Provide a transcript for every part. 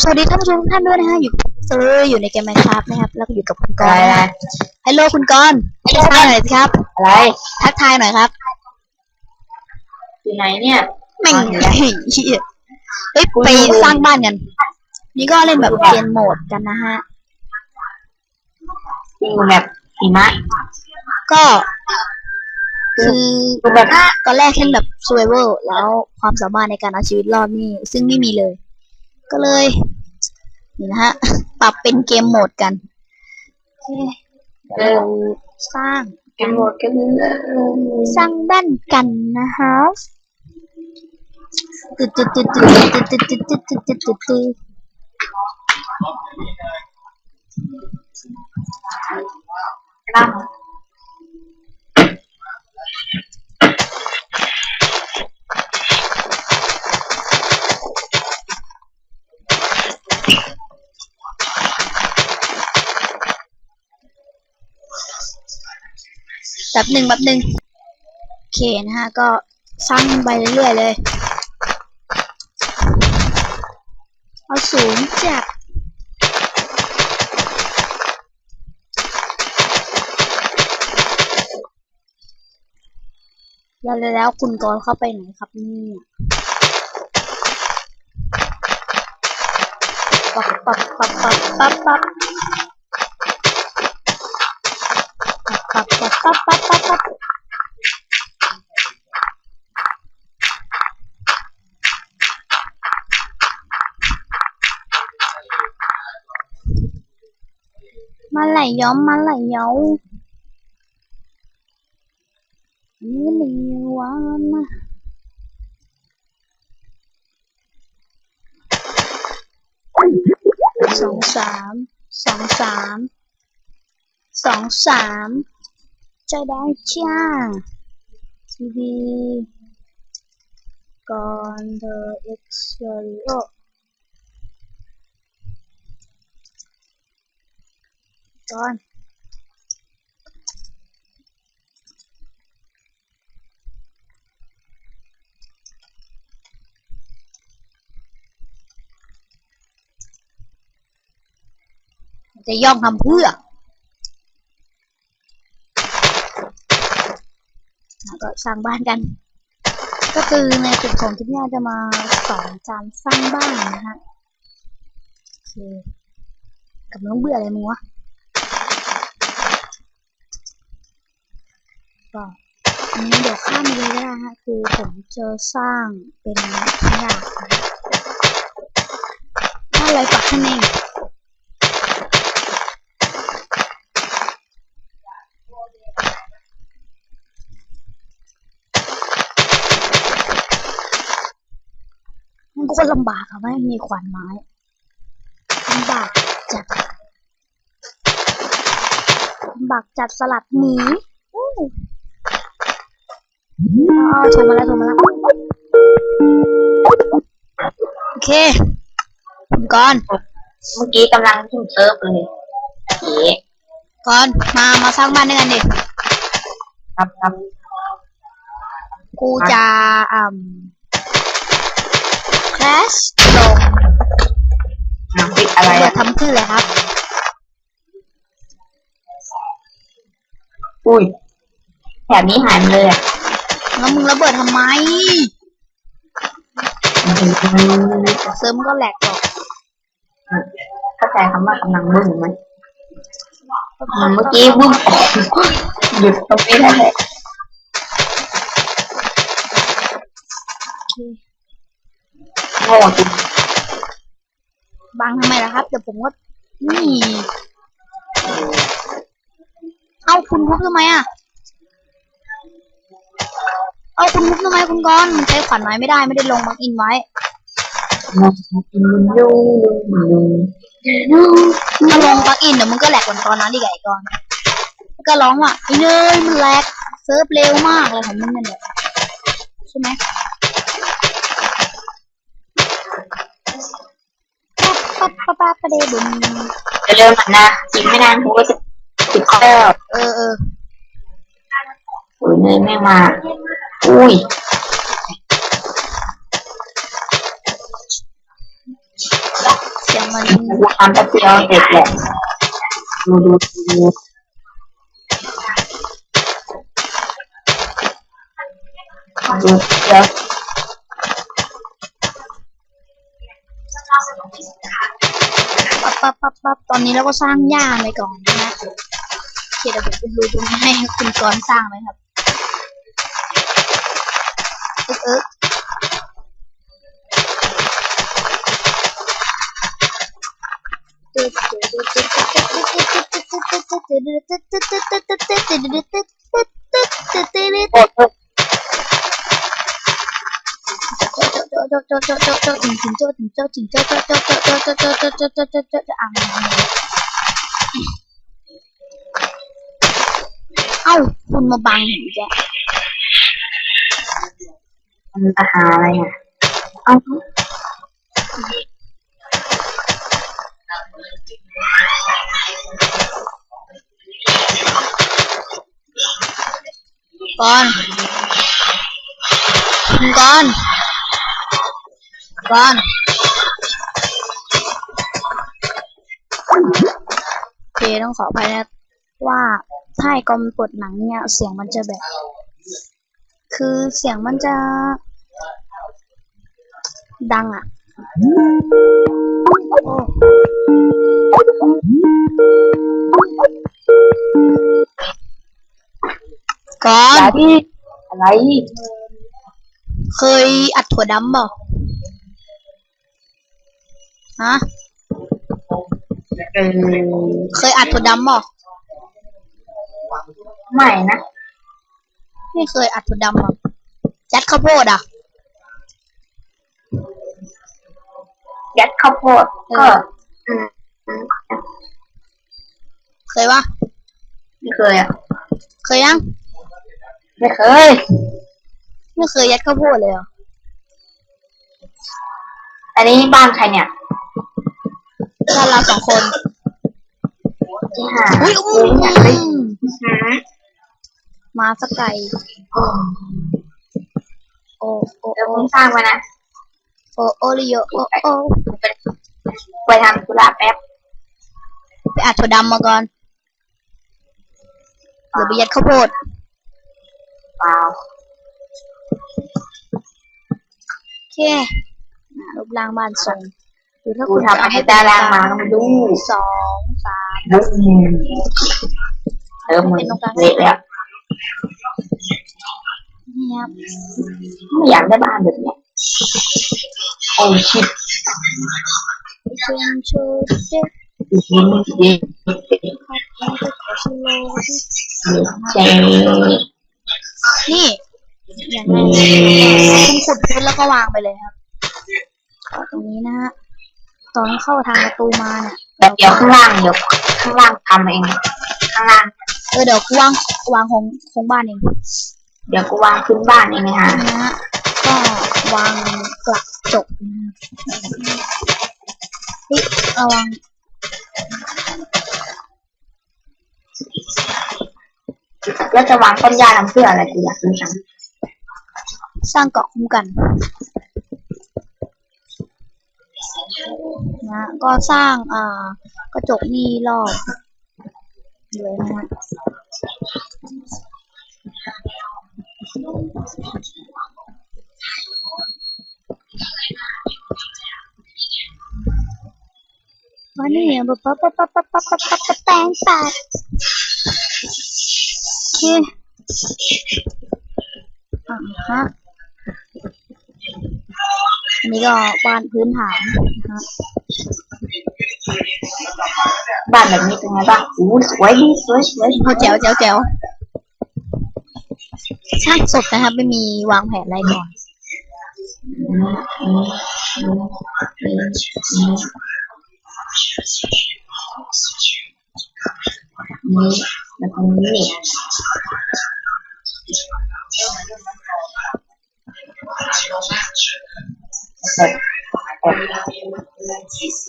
ราบสวัสดีท่านผู้ชมทุกท่านด้วยนะฮะอยู่เซอร์อยู่ในเกมไมครับนะครับแล้วก็อยู่กับคุณกอะไรรณ์นะนะฮะฮัลโหลคุณกรณ์ทักทายหน่อยสิครับ อะไรทักทายหน่อยครับอยู่ไหนเนี่ยแม่งอ๋อเห็นเฮ้แล้วยเฮ้ยไปสร้างบ้านกัน นี่ก็เล่นแบบเกมโหมดกันนะฮะอยู่แบบหิมะก็คือคือแบบตอนแรกเล่นแบบ survival แล้วความสามารถในการเอาชีวิตรอดนี่ซึ่งไม่มีเลย ก็เลย นี่นะฮะ ปรับเป็นเกมโหมดกันโอเคเดี๋ยวเราสร้างกันหมดกันเลยสร้างบ้านกันนะฮะตึ๊ดตึ๊ดตึ๊ดตึ๊ดตึ๊ดตึ๊ดตึ๊ดตึ๊ดตึ๊ดตึ๊ดตึ๊ดตั้ง แบบหนึ่งแบบหนึ่งโอเคนะฮะ ก็สร้างไปเรื่อยๆเลย เอาศูนย์จากแล้วแล้วแล้วคุณกรณ์เข้าไปไหนครับเนี่ยปับปับปับปับปับปับปับปับปับ bắp bắp bắp bắp má lại gió mà lại gió. Nhớ mình quá mà sống sám sống sám sống sám chơi đá cha. TV còn the exterior con จะย่องทำเพื่อ แล้วก็สร้างบ้านกัน ก็คือในจุดของที่เนี่จะมาสอนการสร้างบ้านนะฮะโอเคกำลังเบื่ออะไรมึงวะก็อันนี้เดี๋ยวข้ามไปเลยก็ได้ฮะคือผมจะสร้างเป็นขยะนะถ้าอะไรปักข้างใน มันก็ลำบากอะไม่มีขวานไม้ลำบากจัดลำบากจัดสลัดหมีอู้อ๋อโทรมาแล้วโทรมาแล้วโอเคคุณก่อนเมื่อกี้กำลังขึ้นเซิร์ฟเลยเอ๋ก่อนมามาสร้างบ้านด้วยกันดิครับครับกูจะอ่า คลาสลงน้ำพริกอะไรเปิดอะทำขึ้นเลยครับ อุ้ยแถบนี้หายไปเลยอะแล้วมึงระเบิดทำไม เซิร์ฟมันก็แหลกหรอกเข้าใจคำว่ากำลังบึ้งไหมเมื่อกี้บึ้งหยุดตรงนี้ได้เลยโอเค โง่จริงบังทำไมล่ะครับ เดี๋ยวผมก็นี่เอาคุณทุบทำไมอะ เอาคุณทุบทำไมคุณกรณ์มันใช้ขวานไม้ไม่ได้ไม่ได้ลงบังอินไว้ดูดูถ้าลงบังอินเดี๋ยวมึงก็แหลกกว่าตอนนั้นดีกว่าไอ้กรณ์แล้วก็ร้องว่าไอ้เนยมันแหลกเซิร์ฟเร็วมากเลยของมึงนั่นแหละใช่ไหม ปั๊บปั๊บปั๊บประเดี๋ยวบุญจะเริ่มหันนะอีกไม่นานกูก็จะติดข้อเออเอออุ้ยเนยไม่มา อุ้ยยงมันมันจะทำแป๊บเดียวเสร็จแหละดูดูดูดูเดี๋ยว ปั๊บปั๊บปั๊บปั๊บตอนนี้เราก็สร้างหญ้าไปก่อนนะโอเคเดี๋ยวผมจะดูตรงนี้ให้คุณกรณ์สร้างไหมครับเอ๊ะเอ๊ะโอ้ โหโจ๊ะโจ๊ะโจ๊ะโจ๊ะโจ๊ะโจ๊ะจิงโจ๊ะจิงโจ๊ะจิงโจ๊ะโจ๊ะโจ๊ กแล้วมันจะหาอะไรอะเอ้าก่อนคุณก่อนก่อนโอเคต้องขออภัยนะว่าถ้าให้กอมเปิดหนังเนี่ย เสียงมันจะแบบ คือเสียงมันจะ ดังอะโอ้ก่ออนย่าที่อะไร เคยอัดถั่วดำเปล่า ฮะเออเคยอัดถั่วดำเปล่าไม่นะ ไม่เคยอัดถั่วดำเปล่ายัดข้าวโพดอะ ยัดข้าวโพดก็อืมอืมเคยปะไม่เคยอะ เคยยัง ไม่เคย ไม่เคยยัดข้าวโพดเลยเหรออันนี้บ้านใครเนี่ย ถ้าเราสองคนที่ห้าอุ้ยกูอุ้ยอยากได้หามาสกไก่อืมโอ้โอ้เดี๋ยวโอ้มึงสร้างมานะโอ้โอริโอโอ้โอ้กูไปไปทำธุระแป๊บไปอัดถั่วดำมาก่อนเดี๋ยวไปยัดข้าวโพดเปล่าโอเคอะรูปร่างบ้านทรง หรือถ้ากูคุณทำจะให้ตารางมาต้องดูสองสามบุ้มเออมึงเละแล้วนี่ครับไม่อยากได้บ้านแบบเนี้ยโอ้ชิบเชิญชูเด็กดีดีครับนี่ก็ขอชิโลที่เจนี่อย่างไรคุณขุดพื้นแล้วก็วางไปเลยครับก็ตรงนี้นะฮะ ตอนเข้าทางประตูมาเนี่ยแบบเดี๋ยวข้างล่างเดี๋ยวข้างล่างทำเอง ข้างล่าง เออเดี๋ยวกูวางวางของของบ้านเองเดี๋ยวกูวางขึ้นบ้านเองนะฮะนะฮะก็วางกระจกนะครับเฮ้ยระวังแล้วจะวางต้นหญ้าทำเพื่ออะไรกูอยากรู้จังสร้างเกาะคุ้มกัน นะ ก็สร้างอ่ากระจกนี้รอบเลยนะฮะวันนี้แบบปั๊บป๊บป๊บป๊บป๊บป๊บป๊บแปงแปดโอเคอะฮะ อันนี้ก็บ้านพื้นฐานนะฮะบ้านแบบนี้เป็นไงบ้างอู้สวยดีสวยสวยโอ้แจ๋วแจ๋วแจ๋วช่างสดนะครับ ไม่มีวางแผนอะไรก่อนอืมอืมอืมอืมอืมนี่แล้วตรงนี้เสร็จเสร็จ โอเ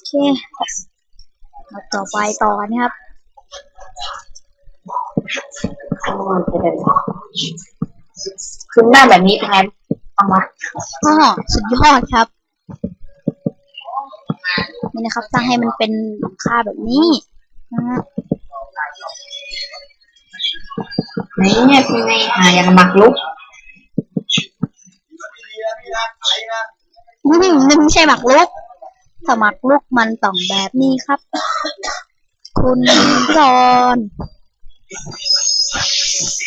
คมาต่อไปต่อนะครับโอ้ยเสร็จขึ้นหน้าแบบนี้เป็นไงบ้างวะก็สุดยอดครับ นี่นะครับสร้างให้มันเป็นหลังคาแบบนี้นะฮะไหนเนี่ยเป็นไงหาอย่างหมักลุกอืม นี่ไม่ใช่หมักลุกถ้าหมักลุกมันต้องแบบนี้ครับ คุณจอน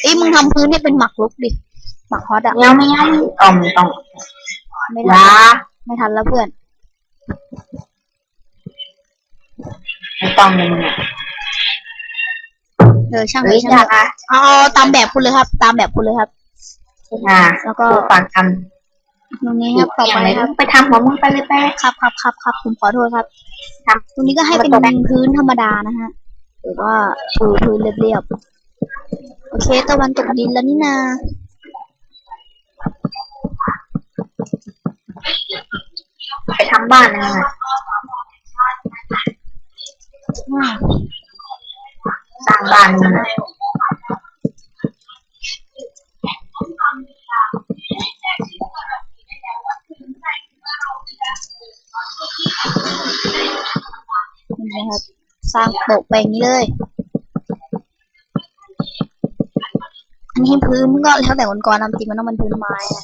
เอ้ยมึงทำพื้นให้เป็นหมักลุกดิหมักฮอตอะเงี้ยไม่ยังอ่อมต้องไม่ยทันาไม่ทันแล้วเพื่อนไม่ต้องเลยมึงเนี่ยเออช่างเลเฮ้ยยช่างอเลยายกอะเอาเอาตามแบบคุณเลยครับ ตามแบบคุณเลยครับ อ่า แล้วก็ดูปากกัน ตรงนี้ครับต่ออย่างไปไรครับไปทำหัวมึงไปเลยไปเลยครับครับครับครับผมขอโทษครับครับตรงนี้ก็ให้เป็นแล้วก็พื้นธรรมดานะฮะหรือว่าปูพื้นเรียบๆโอเคตะวันตกดินแล้วนี่นาไปทำบ้านนะอ่าสร้างบ้านมึงอะ นี่นะครับ สร้างโปะไปอย่างนี้เลยอันนี้พื้นก็แล้วแต่คนก่อนนำจริงมันต้องเป็นพื้นไม้นะ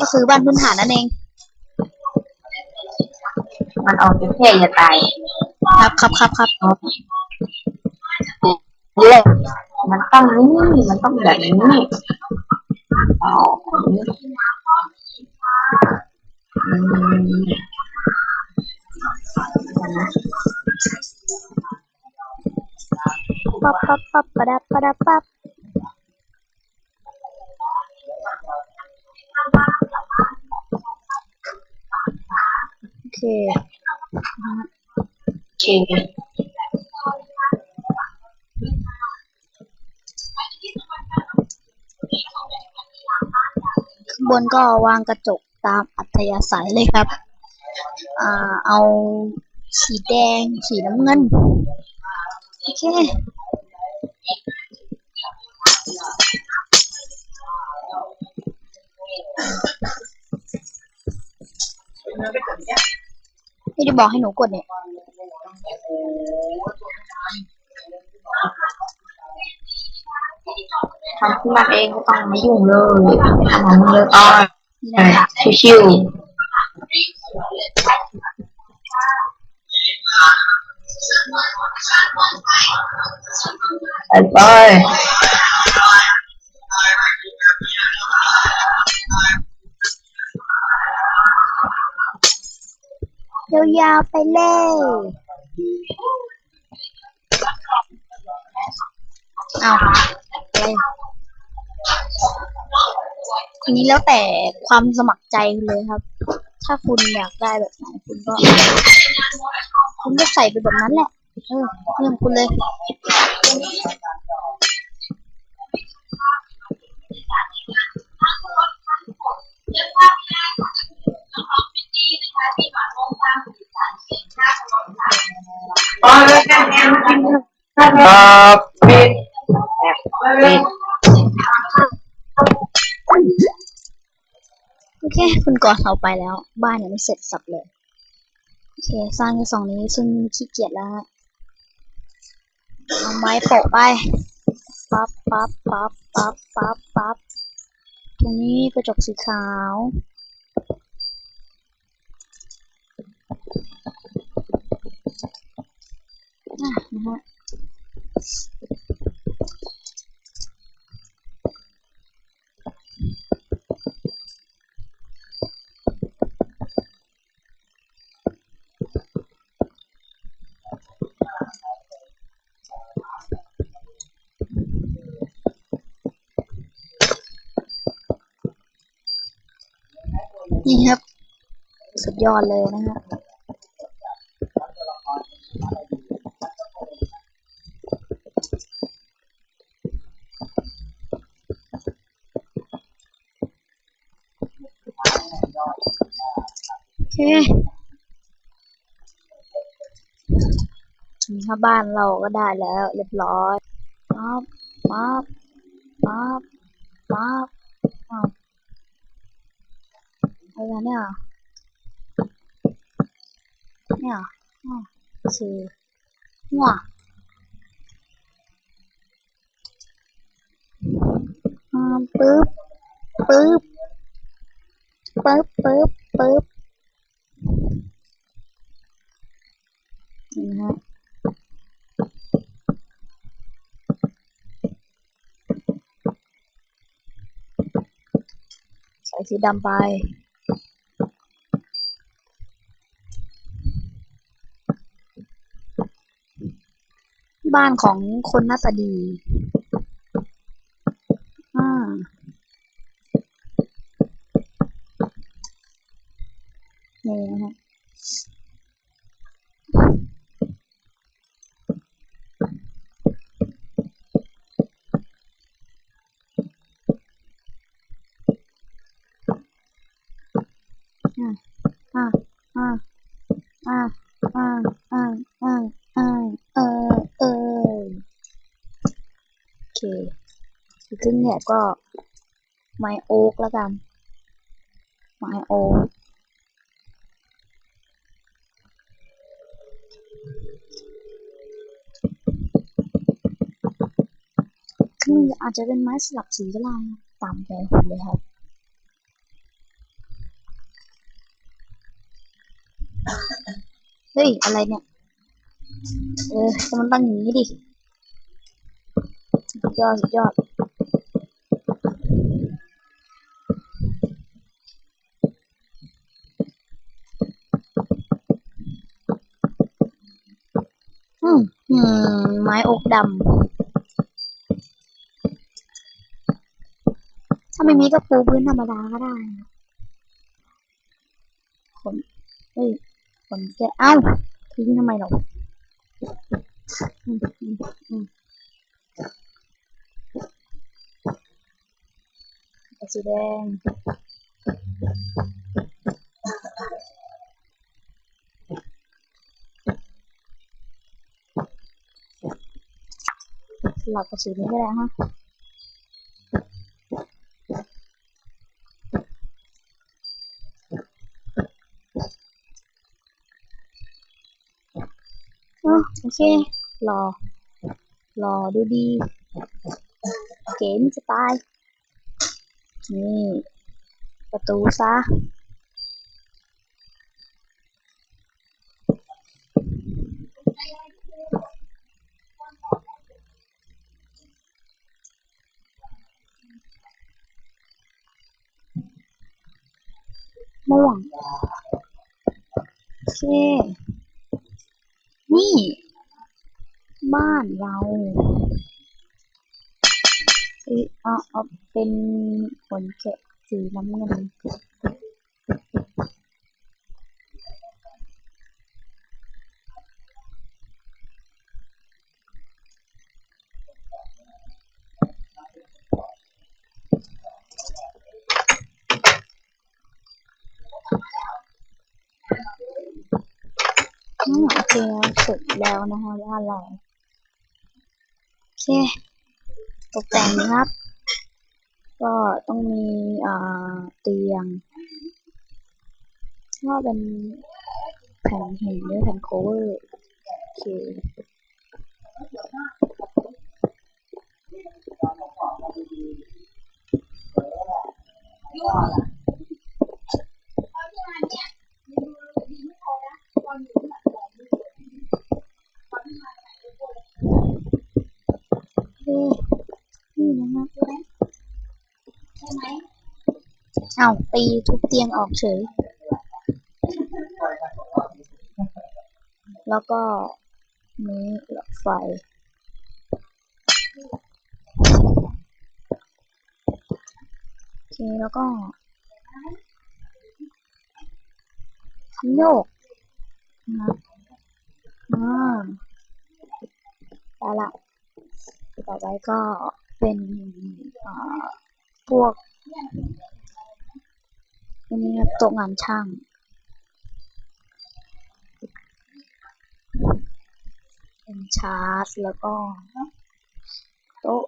ก็คือบ้านพื้นฐานนั่นเอง มันออกจะเท่จะตายครับครับครับครับเยอะมันต้องนี่มันต้องแบบนี้อ๋อแบบ นี้อืมนะปั๊บปั๊บปั๊บปะดับปะดับปั๊บโอเคโอเคข้างบนก็วางกระจกตามอัธยาศัยเลยครับ เอาสีแดง สีน้ำเงิน โอเคไม่ได้บอกให้หนูกดเนี่ยทำขึ้นมาเองก็ต้องไม่ยุ่งเลยทำของมึงเลยอ๋อนี่นะคะชิวๆ ไปไปยาวๆไปเลยเอาไปทีนี้แล้วแต่ความสมัครใจเลยครับ ถ้าคุณอยากได้แบบไหนคุณก็ คุณก็ใส่ไปแบบนั้นแหละ เออเรื่องคุณเลย คุณก่อเอาไปแล้ว บ้านยังไม่เสร็จสับเลยโอเคสร้างแค่สองนี้ซึ่งขี้เกียจแล้วเอาไม้โปะไปปั๊บปั๊บปั๊บปั๊บปั๊บปั๊บตรงนี้กระจกสีขาวอะนะฮะ นี่ครับ สุดยอดเลยนะฮะโอเคนี่ครับบ้านเราก็ได้แล้ว เรียบร้อยปั๊บปั๊บปั๊บปั๊บอ้าว อะไรกันเนี่ย เนี่ยอะโอเคหัวอ่าปึ๊บปึ๊บปึ๊บปึ๊บปึ๊บนี่นะฮะใส่สีดำไป บ้านของคนหน้าตาดีอ่านี่นะฮะ อ่า อ่า อ่า อ่า อ่า อ่า อ่า เออ เออ โอเคอีก ครึ่งเนี่ยก็ไมโอ๊กแล้วกันไมโอ๊กครึ่งอาจจะเป็นไม้สลับสีก็ได้ตามใจผมเลยครับเฮ้ย อะไรเนี่ย เออแต่มันตั้งอย่างนี้ดิ สุดยอด สุดยอด อืมอื มไม้อกดำ ถ้าไม่มีก็ปูพื้นธรรมดาก็ได้ขนเฮ้ยขนแกะเอ้า ทิ้งทำไมหรอกอืมอืมอืมสีแดง สลับกับสีนี้ก็ได้ฮะอ๋อโอเค รอ รอดูดี เกมจะตาย นี่ ประตูซะ ม่วงโอเค นี่ บ้านเราเอ้ยเอาเอาเป็นขนแกะสีน้ำเงิน อืมโอเคเสร็จแล้วนะคะว่าเราโอเคตกแต่งนะครับ ก็ต้องมีอ่าเตียงก็เป็นแผ่นหินหรือแผ่นโคเวอร์โอเคโอเคนี่นะคะเอาวตีทุบเตียงออกเฉย แล้วก็นี้หลอดไฟ โอเค แล้วก็ันโยกนะอ่าไปละ ต่อไปก็เป็นอ่าพวก อันนี้ครับโต๊ะงานช่าง เป็นชาร์จแล้วก็โต๊ะ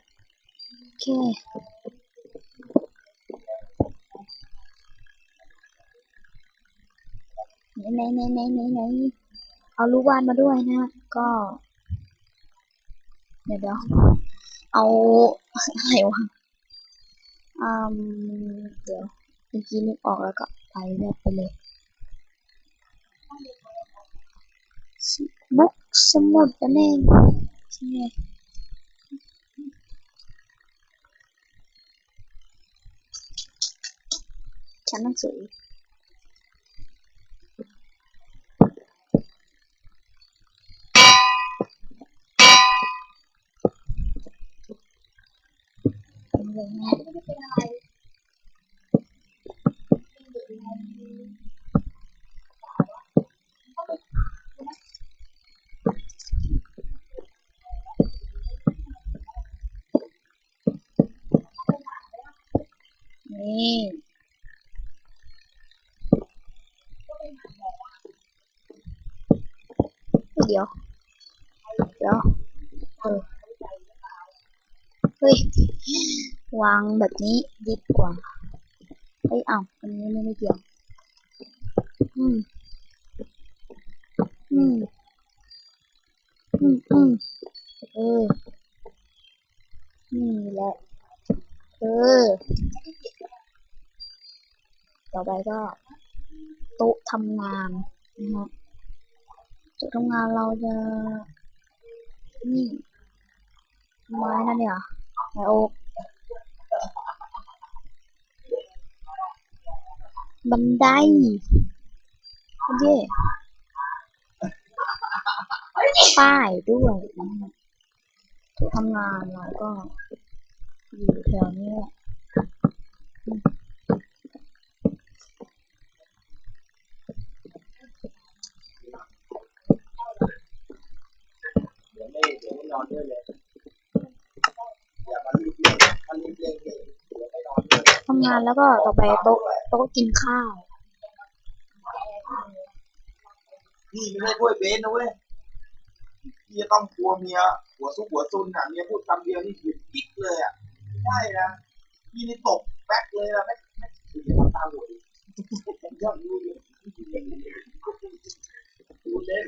โอเคไหนไหนไหนไหนไหนไหนเอาเอาลูกบ้านมาด้วยนะ ก็ เดี๋ยวเดี๋ยวเอาอะไรวะอืมเดี๋ยวเมื่อกี้นึกออกแล้วก็ ไปแบบไปเลยบุ๊กสมุดนั่นเองใช่ไหมชั้นหนังสือเป็นเลยนะ นี่เดี๋ยว เดี๋ยวเออเฮ้ย วางแบบนี้ดีกว่า เฮ้ยอ้าว อันนี้ไม่ไม่เกี่ยว อืม อืม อืมอืมเออ นี่แหละ เออ ต่อไปก็โต๊ะทำงานนะฮะโต๊ะทำงานเราจะ นี่ ไม้นั่นเนี่ยไม้โอ๊ก บันไดโอเคป้ายด้วยนะฮะที่ทำงานเราก็อยู่แถวนี้นอนด้วยเลยอย่ามาทำงานแล้วก็ต่อไปโต๊ะ โต๊ะกินข้าวพี่ไม่ได้ช่วยเบสนะเว้ยพี่จะต้องกลัวเมียหัวซุกหัวซุนอะเมียพูดคำเดียวนี่หยุดกิ๊กเลยอะใช่นะพี่นี่ตกแบ็คเลยอะไม่ไม่คือจะทำตาหัวดิยอดรู้เลยรู้เล่น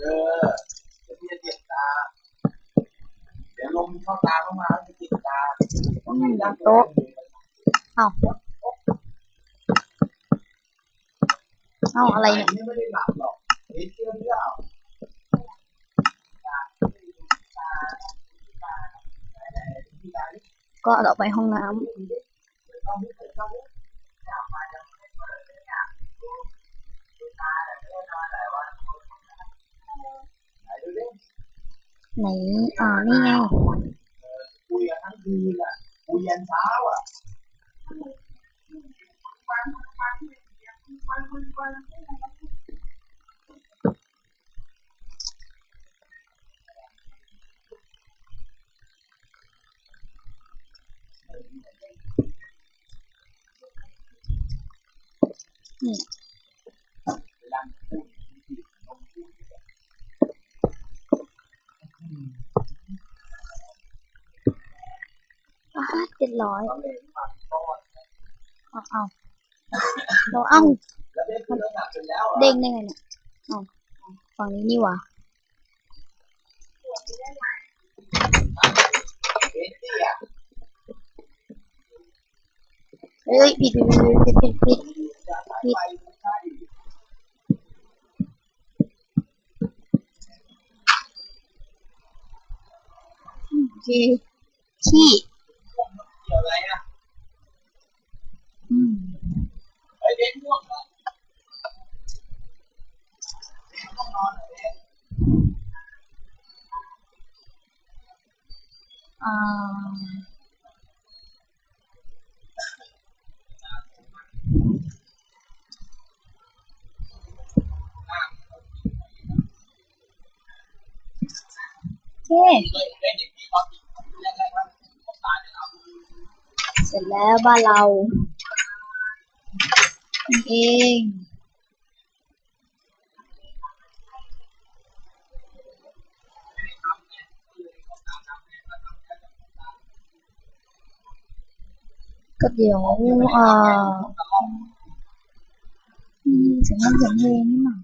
เออเดี๋ยวพี่จะเจ็บตา เดี๋ยวลมเข้าตาเข้ามาจะเจ็บตา อืมโต๊ะเอ้าเอ้าอะไรเนี่ย ไม่ได้หลับหรอกเฮ้ยเชื่อเปล่า ก็ต่อไปห้องน้ำ ไหนดูดิ ไหน อ่า นี่ไง คุยกันทั้งคืนอะคุยยันเช้าอะ นี่อ่าเจ็ดร้อยตอนเล่นมาตอน เอาเอาเราเอ้า แล้วเล่นคือระดับเสร็จแล้วอะ เด้งได้ไงเนี่ยเอาฝั่งนี้นี่หว่า เบสตี้อะ เฮ้ยผิดผิดผิดผิดผิดผิดจะสายไฟใช่โอเคขี้เกี่ยวอะไรอะอืม เสร็จแล้วบ้านเรานี่เองก็เดี๋ยวเอ่อสียงมันเสียงเพลงนี่หน่อย